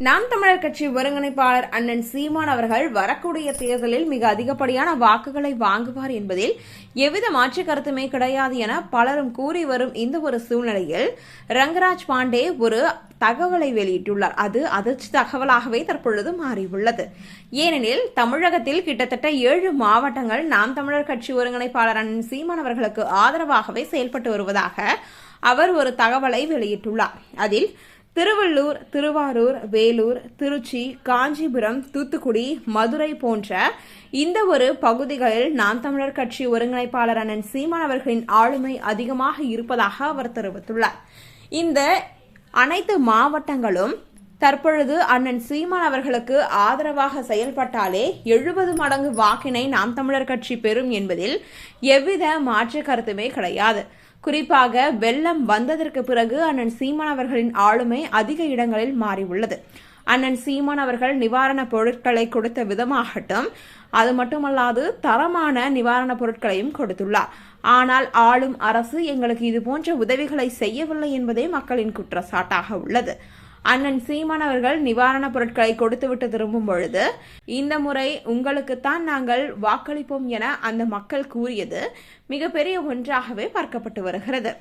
நாம் தமிழர் கட்சி ஒருங்கிணைப்பாளர் அண்ணன் சீமான் அவர்கள் வரக்கூடிய தேர்தலில் மிக அதிகப்படியான வாக்குகளை வாங்குவார் என்பதில் எவ்வித மாற்று கருத்துமே கிடையாது என பலரும் கூறி வரும் இந்த ஒரு சூழ்நிலையில் ரங்கராஜ் பாண்டே ஒரு தகவலை வெளியிட்டுள்ளார். அது அதிர்ச்சி தகவலாகவே தற்பொழுது மாறியுள்ளது. ஏனெனில் தமிழகத்தில் கிட்டத்தட்ட ஏழு மாவட்டங்கள் நாம் தமிழர் கட்சி ஒருங்கிணைப்பாளர் அண்ணன் சீமான் அவர்களுக்கு ஆதரவாகவே செயல்பட்டு வருவதாக அவர் ஒரு தகவலை வெளியிட்டுள்ளார். அதில் திருவள்ளூர் திருவாரூர் வேலூர் திருச்சி காஞ்சிபுரம் தூத்துக்குடி மதுரை போன்ற இந்த ஒரு பகுதிகளில் நாம் தமிழர் கட்சி ஒருங்கிணைப்பாளர் அண்ணன் சீமான் அவர்களின் ஆளுமை அதிகமாக இருப்பதாக அவர் தெரிவித்துள்ளார். இந்த அனைத்து மாவட்டங்களும் தற்பொழுது அண்ணன் சீமான் அவர்களுக்கு ஆதரவாக செயல்பட்டாலே எழுபது மடங்கு வாக்கினை நாம் தமிழர் கட்சி பெறும் என்பதில் எவ்வித மாற்று கருத்துமே கிடையாது. குறிப்பாக வெள்ளம் வந்ததற்கு பிறகு அண்ணன் சீமான் அவர்களின் ஆளுமை அதிக இடங்களில் மாறியுள்ளது. அண்ணன் சீமான் அவர்கள் நிவாரணப் பொருட்களை கொடுத்த விதமாகட்டும் அது மட்டுமல்லாது தரமான நிவாரணப் பொருட்களையும் கொடுத்துள்ளார். ஆனால் ஆளும் அரசு எங்களுக்கு இது போன்ற உதவிகளை செய்யவில்லை என்பதே மக்களின் குற்றச்சாட்டாக உள்ளது. அண்ணன் சீமான் அவர்கள் நிவாரணப் பொருட்களை கொடுத்துவிட்டு திரும்பும் பொழுது இந்த முறை உங்களுக்குத்தான் நாங்கள் வாக்களிப்போம் என அந்த மக்கள் கூறியது மிகப்பெரிய ஒன்றாகவே பார்க்கப்பட்டு வருகிறது.